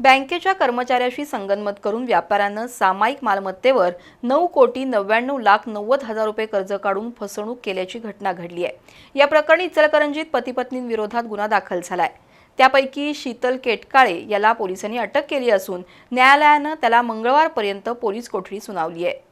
बँकेच्या कर्मचाऱ्याशी संगनमत करून व्यापाऱ्यानं सामायिक मालमत्तेवर नऊ कोटी नव्याण्णव लाख नव्वद हजार रुपये कर्ज काढून फसवणूक केल्याची घटना घडली आहे. या प्रकरणी इचलकरंजीत पतीपत्नींविरोधात गुन्हा दाखल झालाय. त्यापैकी शीतल केटकाळे याला पोलिसांनी अटक केली असून न्यायालयानं त्याला मंगळवारपर्यंत पोलीस कोठडी सुनावली आहे.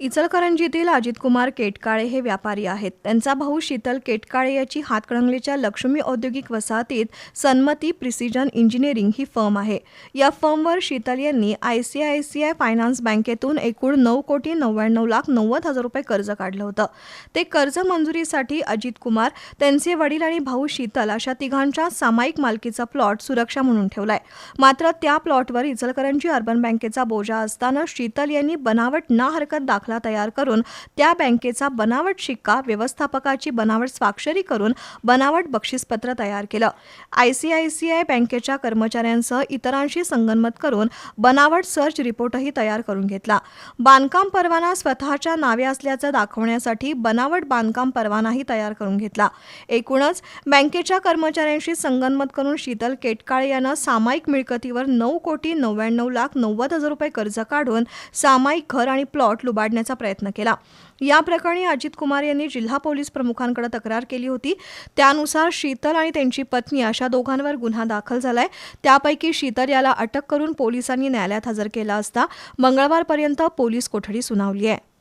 इचलकरंजीतील अजितकुमार केटकाळे हे व्यापारी आहेत. त्यांचा भाऊ शीतल केटकाळे याची हातकणंगलेच्या लक्ष्मी औद्योगिक वसाहतीत सन्मती प्रिसिजन इंजिनिअरिंग ही फर्म आहे. या फर्मवर शीतल यांनी I C I C I finance बँकेतून एकूण नऊ कोटी नव्याण्णव लाख नव्वद हजार रुपये कर्ज काढलं होतं. ते कर्ज मंजुरीसाठी अजितकुमार त्यांचे वडील आणि भाऊ शीतल अशा तिघांच्या सामायिक मालकीचा प्लॉट सुरक्षा म्हणून ठेवलाय. मात्र त्या प्लॉटवर इचलकरंजी अर्बन बँकेचा बोजा असताना शीतल यांनी बनावट ना हरकत दाखला तयार करून त्या बँकेचा बनावट शिक्का व्यवस्थापकाची बनावट स्वाक्षरी करून बनावट बक्षीसपत्र तयार केलं. I C I C I बँकेच्या कर्मचाऱ्यांसह इतरांशी संगनमत करून बनावट सर्च रिपोर्टही तयार करून घेतला. बांधकाम परवाना स्वतःच्या नावे असल्याचं दाखवण्यासाठी बनावट बांधकाम परवानाही तयार करून घेतला. एकूणच बँकेच्या कर्मचाऱ्यांशी संगनमत करून शीतल केटकाळे यानं सामायिक मिळकतीवर नऊ कोटी नव्याण्णव लाख नव्वद हजार रुपये कर्ज काढून सामायिक घर आणि प्लॉट काढण्याचा प्रयत्न केला. या प्रकरणी अजित कुमार यांनी जिल्हा पोलीस प्रमुखांकडे तक्रार केली होती. त्यानुसार शीतल आणि त्यांची पत्नी अशा दोघांवर गुन्हा दाखल झालाय. त्यापैकी शीतल याला अटक करून पोलिसांनी न्यायालयात हजर केला असता मंगळवारपर्यंत पोलीस कोठडी सुनावली आहे.